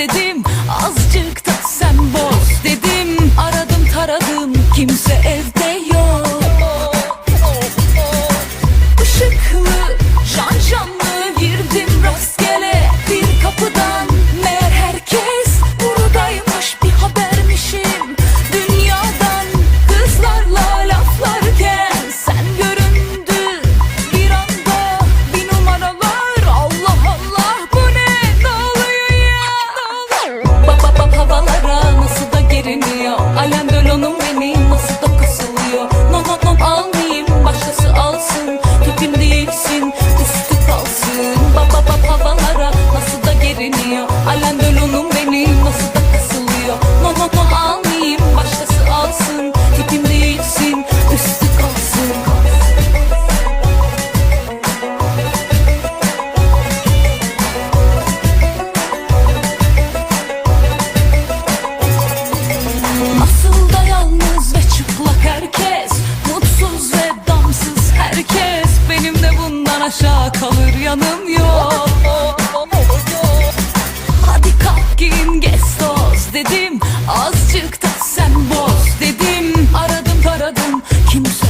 dedim Azıcık da sen boz dedim. Aradım taradım kimse evde da geriniyor Alem bölonum benim. Nasıl Başımdan aşağı kalır yanım yok. Hadi kalk giyin geç toz dedim. Azıcık da sen boz dedim. Aradım taradım kimse